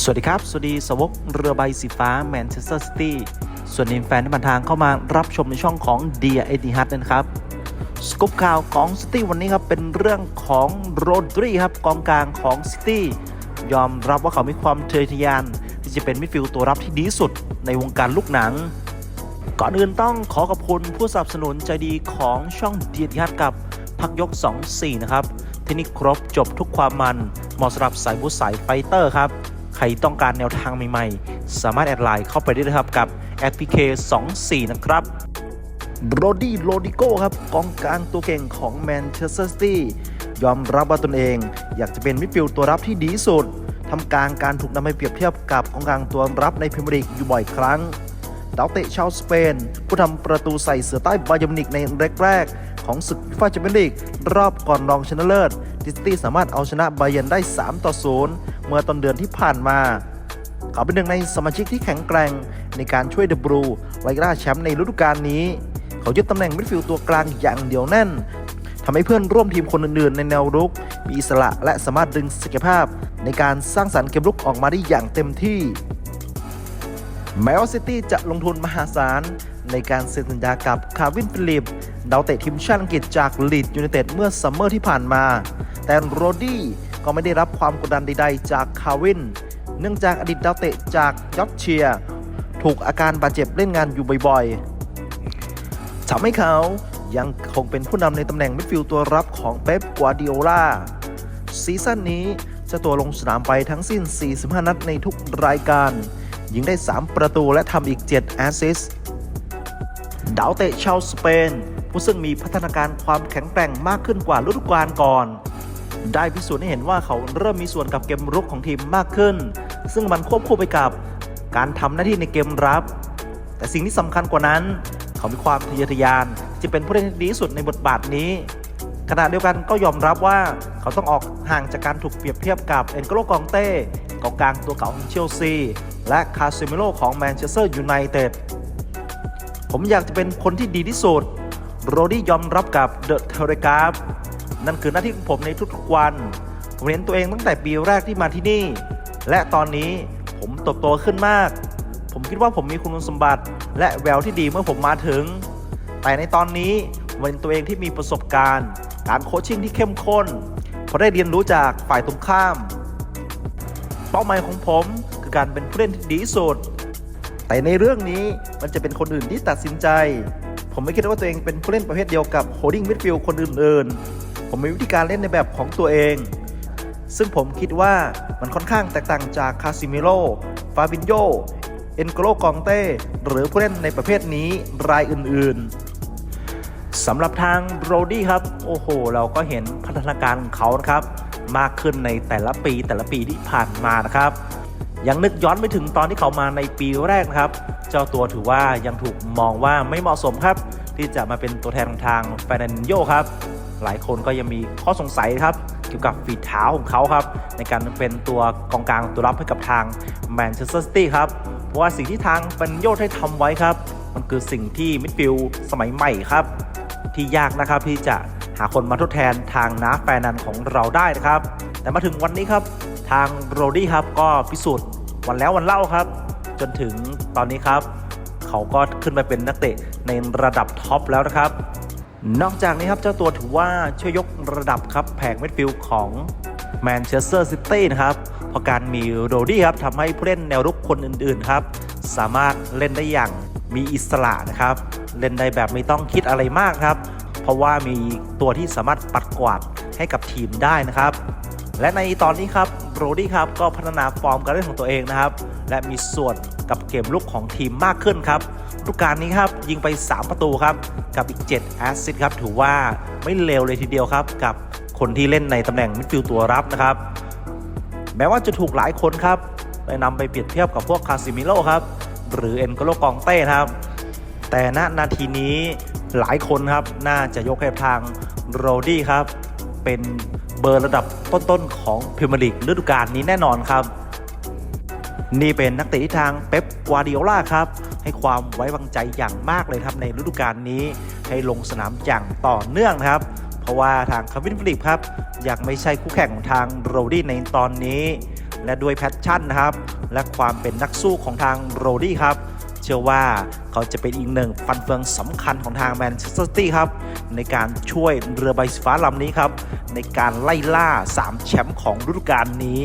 สวัสดีครับ สวัสดีสวกเรือใบสีฟ้าแมนเชสเตอร์ซิตี้ส่วนนินแฟนที่ผ่านทางเข้ามารับชมในช่องของเดียเอติฮัดนะครับสกุปข่าวของซิตี้วันนี้ครับ เป็นเรื่องของโรดรีครับกองกลางของซิตี้ยอมรับว่าเขามีความเทะทยาน ที่จะเป็นมิดฟิลด์ตัวรับที่ดีสุดในวงการลูกหนัง ก่อนอื่นต้องขอขอบคุณผู้สนับสนุนใจดีของช่องเดียติฮัดกับพักยก 2-4 นะครับ ที่นี่ครบจบทุกความมันเหมาะสำหรับสายบูสายไฟเตอร์ครับ ใครต้องการแนวทางใหม่ๆ สามารถแอดไลน์เข้าไปได้เลยครับกับ APK 24 นะครับโรดี้โรดิโก้ครับกองกลางตัวเก่งของแมนเชสเตอร์ซิตี้ยอมรับว่าตนเอง อยากจะเป็นมิดฟิลด์ตัวรับที่ดีสุดทำกลางการถูกนำไปเปรียบเทียบกับกองกลางตัวรับในพรีเมียร์ลีกอยู่บ่อยครั้งดาวเตะชาวสเปน ผู้ทำประตูใส่เสือใต้บาเยร์นมิวนิกในแรก ของศึกฟีฟ่าแชมเปี้ยนลีกรอบก่อนรองชนะเลิศดิสตี้สามารถเอาชนะบาเยร์นได้ 3 ต่อ 0 เมื่อต้นเดือนที่ผ่านมา เขาเป็นหนึ่งในสมาชิกที่แข็งแกร่งในการช่วยเดบรูไล่ล่าแชมป์ในฤดูกาลนี้ เขายึดตำแหน่งมิดฟิลด์ตัวกลางอย่างเดียวแน่นทำให้เพื่อนร่วมทีมคนอื่นๆ ในแนวรุก มีอิสระและสามารถดึงศักยภาพ ในการสร้างสรรค์เกมรุกออกมาได้อย่างเต็มที่แมวซิตี้จะลงทุนมหาศาล ในการเซ็นสัญญากับคาร์วินฟิลิป ดาวเตะทีมชาติอังกฤษจากลีดยูไนเต็ดเมื่อซัมเมอร์ที่ผ่านมา แต่โรดี้ ก็ไม่ได้รับความกดดันใดๆ จากคาร์วิน เนื่องจากอดีตดาวเตะจากยอร์เชีย ถูกอาการบาดเจ็บเล่นงานอยู่บ่อยๆทำให้เขายังคงเป็นผู้นำในตำแหน่งมิดฟิลด์ตัวรับของเป๊ปกวาร์ดิโอลาซีซั่นนี้จะตัวลงสนามไปทั้งสิ้น 45 นัดในทุกรายการ ยิงได้ 3 ประตูและทำอีก 7 แอสซิสต์ดาวเตะชาวสเปน ผู้ซึ่งมีพัฒนาการความแข็งแกร่งมากขึ้นกว่าฤดูกาลก่อน ได้พิสูจน์ให้เห็นว่าเขาเริ่มมีส่วนกับเกมรุกของทีมมากขึ้น ซึ่งมันควบคู่ไปกับการทำหน้าที่ในเกมรับ แต่สิ่งที่สำคัญกว่านั้น เขามีความทะเยอทะยานจะเป็นผู้เล่นที่ดีที่สุดในบทบาทนี้ขณะเดียวกันก็ยอมรับว่าเขาต้องออกห่างจากการถูกเปรียบเทียบกับเอ็นโกโลกองเต้กองกลางตัวเก่าของเชลซี และคาซิเมโลของแมนเชสเตอร์ยูไนเต็ดผมอยากจะเป็นคนที่ดีที่สุด โรดี้ยอมรับกับเดอะเทเลกราฟ นั่นคือหน้าที่ของผมในทุกๆวัน ผมเห็นตัวเองตั้งแต่ปีแรกที่มาที่นี่ และตอนนี้ผมเติบโตขึ้นมาก ผมคิดว่าผมมีคุณสมบัติ และแววที่ดีเมื่อผมมาถึง แต่ในตอนนี้ผมเป็นตัวเองที่มีประสบการณ์ การโคชชิ่งที่เข้มข้นเพราะได้เรียนรู้จากฝ่ายตรงข้าม เป้าหมายของผมคือการเป็นผู้เล่นที่ดีสุด แต่ในเรื่องนี้มันจะเป็นคนอื่นที่ตัดสินใจ ผมไม่คิดว่าตัวเองเป็นผู้เล่นประเภทเดียวกับโฮดิ้งมิดฟิลด์คนอื่นๆ ผมมีวิธีการเล่นในแบบของตัวเอง ซึ่งผมคิดว่ามันค่อนข้างแตกต่างจากคาซิเมโลฟาบินโยเอ็นโกโลกองเต้ หรือผู้เล่นในประเภทนี้รายอื่นๆสำหรับทางโรดี้ครับ โอ้โห เราก็เห็นพัฒนาการของเขานะครับ มากขึ้นในแต่ละปีแต่ละปีที่ผ่านมานะครับ ยังนึกย้อนไปถึงตอนที่เขามาในปีแรกนะครับ เจ้าตัวถือว่ายังถูกมองว่าไม่เหมาะสมครับ ที่จะมาเป็นตัวแทนของทางแฟนนโยครับ หลายคนก็ยังมีข้อสงสัยครับเกี่ยวกับฝีเท้าของเขาครับ ในการเป็นตัวกองกลางตัวรับให้กับทางแมนเชสเตอร์ซิตี้ครับเพราะว่าสิ่งที่ทางแฟนนโยได้ทำไว้ครับ มันคือสิ่งที่มิดฟิลด์สมัยใหม่ครับ ที่ยากนะครับที่จะหาคนมาทดแทนทางน้าแฟนนันของเราได้นะครับ แต่มาถึงวันนี้ครับทางโรดี้ครับก็พิสูจน์วันแล้ววันเล่าครับ จนถึงตอนนี้ครับ เขาก็ขึ้นมาเป็นนักเตะ ในระดับท็อปแล้วนะครับ นอกจากนี้ครับเจ้าตัวถือว่าช่วยยกระดับครับแผงมิดฟิลด์ของแมนเชสเตอร์ซิตี้นะครับเพราะการมีโรดี้ครับทำให้ผู้เล่นแนวรุกคนอื่นๆครับ สามารถเล่นได้อย่างมีอิสระนะครับ เล่นได้แบบไม่ต้องคิดอะไรมากครับ เพราะว่ามีตัวที่สามารถปัดกวาดให้กับทีมได้นะครับ และในตอนนี้ครับโรดี้ครับก็พัฒนาฟอร์มการเล่นของตัวเองนะครับ และมีส่วนกับเกมลุกของทีมมากขึ้นครับ ฤดูกาลนี้ครับ ยิงไป 3 ประตูครับ กับอีก 7 แอสซิสต์ครับ ถือว่าไม่เลวเลยทีเดียวครับ กับคนที่เล่นในตำแหน่งมิดฟิลด์ตัวรับนะครับ แม้ว่าจะถูกหลายคนครับไปนำไปเปรียบเทียบกับพวกคาซิมิโลครับ หรือเอ็นโกโลกองเต้ครับ แต่ณนาทีนี้หลายคนครับน่าจะยกให้ทางโรดี้ครับ เป็นเบอร์ระดับต้นๆของพรีเมียร์ลีกฤดูกาลนี้แน่นอนครับ นี่เป็นนักเตะที่ทางเป๊ปกวาร์ดิโอลาครับ ให้ความไว้วางใจอย่างมากเลยครับในฤดูกาลนี้ ให้ลงสนามอย่างต่อเนื่องนะครับ เพราะว่าทางคาวินฟิลิปครับยังไม่ใช่คู่แข่งของทางโรดี้ในตอนนี้ และด้วยแพชชั่นนะครับ และความเป็นนักสู้ของทางโรดี้ครับเชื่อว่าเขาจะเป็นอีกหนึ่งฟันเฟืองสำคัญของทางแมนเชสเตอร์ซิตี้ครับ ในการช่วยเรือใบฟ้าลำนี้ครับ ในการไล่ล่า 3 แชมป์ของฤดูกาลนี้